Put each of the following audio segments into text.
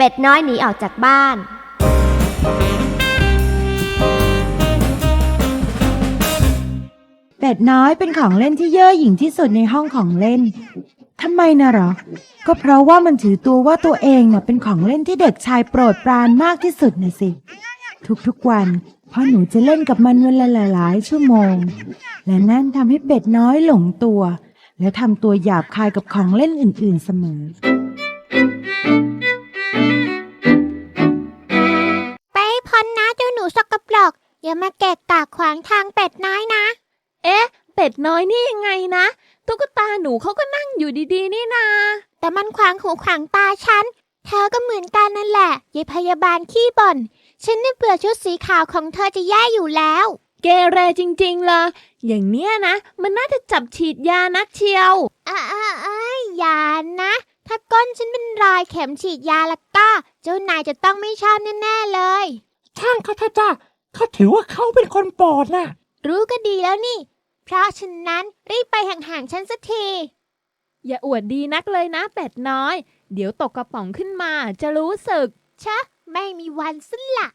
เป็ดน้อยหนีออกจากบ้าน เป็ดน้อยเป็นของเล่นที่เย่อหยิ่งที่สุดในห้องของเล่น ทำไมนะหรอ ก็เพราะว่ามันถือตัวว่าตัวเองน่ะเป็นของเล่นที่เด็กชายโปรดปรานมากที่สุดนะสิ ทุกๆวันพ่อหนูจะเล่นกับมันวันละหลายชั่วโมง และนั่นทำให้เป็ดน้อยหลงตัว และทำตัวหยาบคายกับของเล่นอื่นๆเสมอ อย่ามาแกะกากขวางทางเป็ดน้อยนะ เอ๊ะ เป็ดน้อยนี่ยังไงนะ ตุ๊กตาหนูเขาก็นั่งอยู่ดีๆ นี่นา แต่มันขวางหูขวางตาฉัน เธอก็เหมือนกันนั่นแหละยายพยาบาลขี้บ่น ฉันน่ะเบื่อชุดสีขาวของเธอจะแย่อยู่แล้ว เกเรจริงๆเลยอย่างเนี้ยนะ มันน่าจะจับฉีดยานักเชียวอ่าอ่าอ่าอย่านะ ถ้าก้นฉันเป็นรอยเข็มฉีดยาละก็ เจ้านายจะต้องไม่ชอบแน่ๆเลย ช่างเขาเถอะจ้า เขาถือว่าเขาเป็นคนโปรดน่ะ รู้ก็ดีแล้วนี่ เพราะฉะนั้นรีบไปห่างๆฉันสักที อย่าอวดดีนักเลยนะเป็ดน้อย เดี๋ยวตกกระป๋องขึ้นมาจะรู้สึก ชะ ไม่มีวันสิ้นละ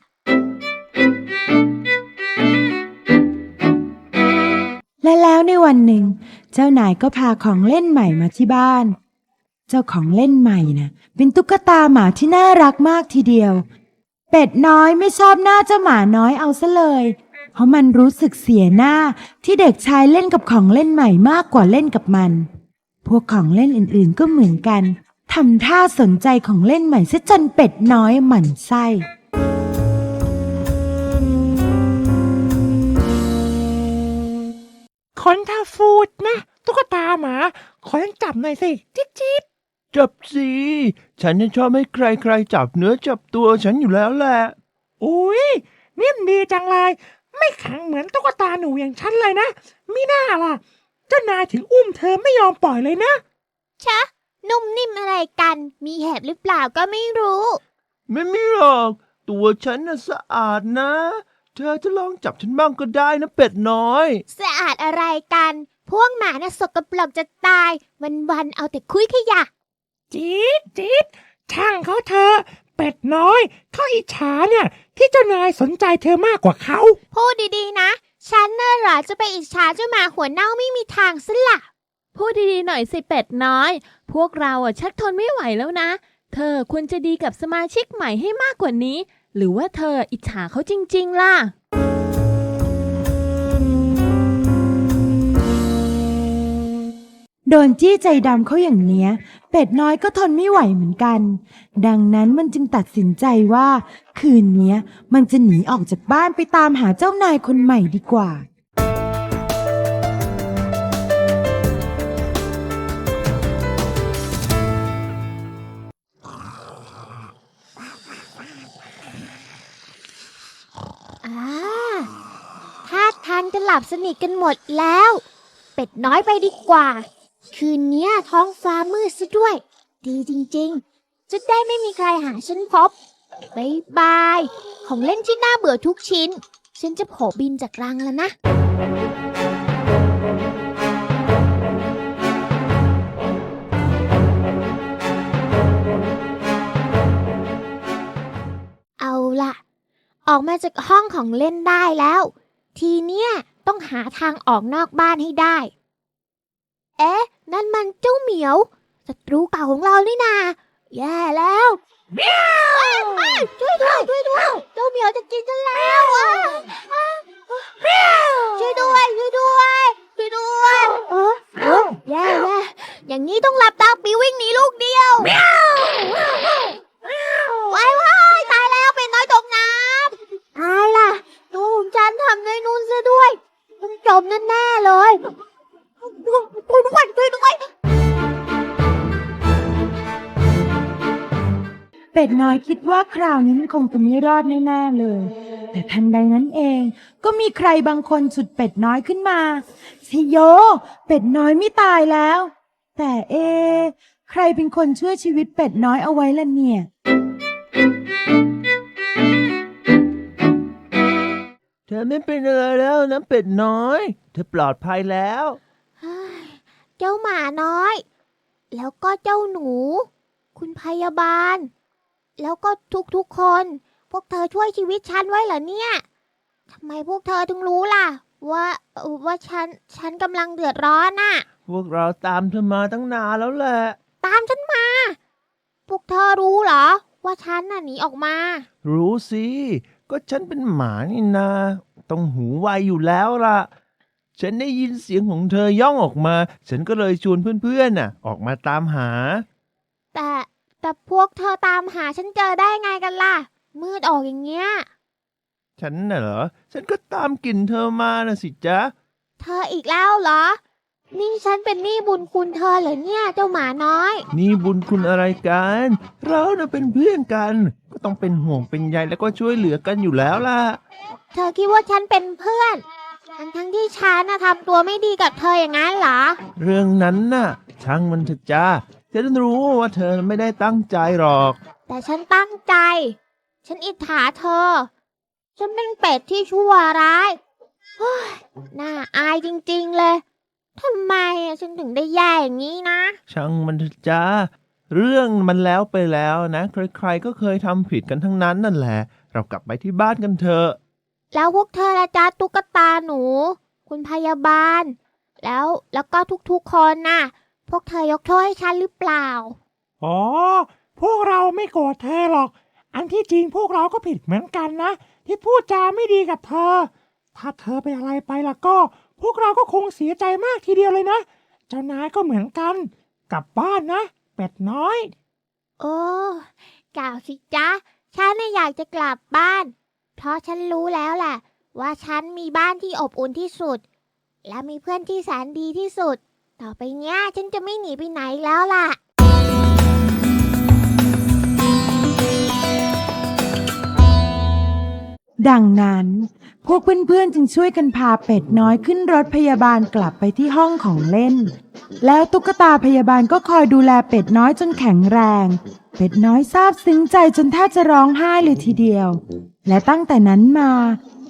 และแล้วในวันหนึ่ง เจ้านายก็พาของเล่นใหม่มาที่บ้าน เจ้าของเล่นใหม่นะเป็นตุ๊กตาหมาที่น่ารักมากทีเดียว เป็ดน้อยไม่ชอบหน้าเจ้าหมาน้อยเอาซะเลย เพราะมันรู้สึกเสียหน้าที่เด็กชายเล่นกับของเล่นใหม่มากกว่าเล่นกับมัน พวกของเล่นอื่นๆก็เหมือนกันทำท่าสนใจของเล่นใหม่ซะจนเป็ดน้อยหมั่นไส้คนทาฟูดนะ ตุ๊กตาหมา ขอยังจับหน่อยสิ จิ๊ดจิ๊ด จับสิ ฉันยังชอบให้ใครๆจับเนื้อจับตัวฉันอยู่แล้วแหละ อุ้ยนิ่มดีจังเลย ไม่แข็งเหมือนตุ๊กตาหนูอย่างฉันเลยนะมีหน้าล่ะ เจ้านายถึงอุ้มเธอไม่ยอมปล่อยเลยนะ ชะ นุ่มนิ่มอะไรกัน มีแหบหรือเปล่าก็ไม่รู้ ไม่มีหรอก ตัวฉันน่ะสะอาดนะ เธอจะลองจับฉันบ้างก็ได้นะเป็ดน้อย สะอาดอะไรกัน พวกหมาน่ะสกปรกจะตาย วันๆเอาแต่คุยขยะ จี๊ดจี๊ดช่างเขาเธอะเป็ดน้อย เขาอิจฉาเนี่ย ที่เจ้านายสนใจเธอมากกว่าเขา พูดดีๆนะ ฉันน่ะเหรอจะไปอิจฉาเจ้าหมาหัวเน่าไม่มีทางซะละพูดดีๆหน่อยสิเป็ดน้อย พวกเราอะชักทนไม่ไหวแล้วนะ เธอควรจะดีกับสมาชิกใหม่ให้มากกว่านี้ หรือว่าเธออิจฉาเขาจริง ๆ ล่ะ โดนจี้ใจดำเขาอย่างเนี้ย เป็ดน้อยก็ทนไม่ไหวเหมือนกัน ดังนั้นมันจึงตัดสินใจว่า คืนเนี้ยมันจะหนีออกจากบ้านไปตามหาเจ้านายคนใหม่ดีกว่าอ่าท่าทางจะหลับสนิทกันหมดแล้ว เป็ดน้อยไปดีกว่า คืนนี้ท้องฟ้ามืดซะด้วย ดีจริงๆ จะได้ไม่มีใครหาฉันพบบายบาย ของเล่นที่น่าเบื่อทุกชิ้น ฉันจะโผบินจากรังแล้วนะ เอาล่ะ ออกมาจากห้องของเล่นได้แล้ว ทีเนี้ยต้องหาทางออกนอกบ้านให้ได้ เอ๊ะ นั่นมันเจ้าเหมียวศัตรูเก่าของเรานี่นา แย่แล้วเมียวช่วยด้วยช่วยด้วยเจ้าเหมียวจะกินฉันแล้วอะช่วยด้วยช่วยด้วยช่วยด้วยเออแย่แย่อย่างนี้ต้องหลับตาปีวิ่งหนีลูกเดียวว้ายว้ายตายแล้วเป็นน้อยตกน้ำตายล่ะตัวของฉันทำในนู่นซะด้วยต้องจมแน่ๆเลย เป็ดน้อยคิดว่าคราวนี้มันคงจะไม่รอดแน่ๆเลย แต่ทันใดนั้นเอง ก็มีใครบางคนฉุดเป็ดน้อยขึ้นมาสิโย เป็ดน้อยไม่ตายแล้ว แต่เอะใครเป็นคนช่วยชีวิตเป็ดน้อยเอาไว้ล่ะเนี่ย เธอไม่เป็นอะไรแล้วนะเป็ดน้อย เธอปลอดภัยแล้ว เฮ้ยเจ้าหมาน้อย แล้วก็เจ้าหนู คุณพยาบาล แล้วก็ทุกๆคน พวกเธอช่วยชีวิตฉันไว้เหรอเนี่ยทำไมพวกเธอถึงรู้ล่ะ ว่าเอ่อว่าฉันฉันกำลังเดือดร้อนน่ะ พวกเราตามเธอมาตั้งนานแล้วแหละ ตามฉันมา พวกเธอรู้เหรอ ว่าฉันน่ะหนีออกมา รู้สิ ก็ฉันเป็นหมานี่นาต้องหูไวอยู่แล้วล่ะ ฉันได้ยินเสียงของเธอย่องออกมา ฉันก็เลยชวนเพื่อนๆน่ะ ออกมาตามหา แต่ แต่พวกเธอตามหาฉันเจอได้ไงกันล่ะ มืดออกอย่างเงี้ย ฉันน่ะเหรอ ฉันก็ตามกลิ่นเธอมานะสิจ๊ะ เธออีกแล้วเหรอ นี่ฉันเป็นหนี้บุญคุณเธอเหรอเนี่ยเจ้าหมาน้อย นี่บุญคุณอะไรกัน เราน่ะเป็นเพื่อนกัน ก็ต้องเป็นห่วงเป็นใยแล้วก็ช่วยเหลือกันอยู่แล้วล่ะ เธอคิดว่าฉันเป็นเพื่อน ทั้งทั้งๆที่ฉันน่ะทำตัวไม่ดีกับเธออย่างนั้นเหรอ เรื่องนั้นน่ะ ช่างมันเถอะจ้า ฉันรู้ว่าเธอไม่ได้ตั้งใจหรอก แต่ฉันตั้งใจ ฉันอิจฉาเธอ ฉันเป็นเป็ดที่ชั่วร้ายเฮ้ยน่าอายจริงๆเลยทำไมอะฉันถึงได้แย่อย่างนี้นะ ช่างมันเถอะจ้าเรื่องมันแล้วไปแล้วนะ ใครๆก็เคยทำผิดกันทั้งนั้นนั่นแหละ เรากลับไปที่บ้านกันเถอะแล้วพวกเธอละจ้าตุ๊กตาหนู คุณพยาบาล แล้วแล้วก็ทุกๆคนน่ะพ วกเธอยกโทษให้ฉันหรือเปล่า อ๋อ พวกเราไม่โกรธเธอหรอก อันที่จริงพวกเราก็ผิดเหมือนกันนะ ที่พูดจาไม่ดีกับเธอ ถ้าเธอเป็นอะไรไปล่ะก็ พวกเราก็คงเสียใจมากทีเดียวเลยนะ เจ้านายก็เหมือนกัน กลับบ้านนะ เป็ดน้อย โอ้กล่าวสิจ๊ะ ฉันน่ะอยากจะกลับบ้าน เพราะฉันรู้แล้วแหละว่าฉันมีบ้านที่อบอุ่นที่สุด และมีเพื่อนที่แสนดีที่สุด ต่อไปเนี้ยฉันจะไม่หนีไปไหนแล้วล่ะ ดังนั้น พวกเพื่อนๆจึงช่วยกันพาเป็ดน้อยขึ้นรถพยาบาลกลับไปที่ห้องของเล่น แล้วตุ๊กตาพยาบาลก็คอยดูแลเป็ดน้อยจนแข็งแรง เป็ดน้อยซาบซึ้งใจจนแทบจะร้องไห้เลยทีเดียว และตั้งแต่นั้นมา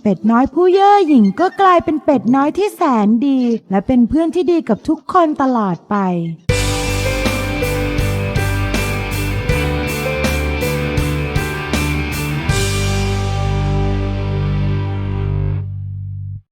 เป็ดน้อยผู้เย่อหยิ่งก็กลายเป็นเป็ดน้อยที่แสนดี และเป็นเพื่อนที่ดีกับทุกคนตลอดไป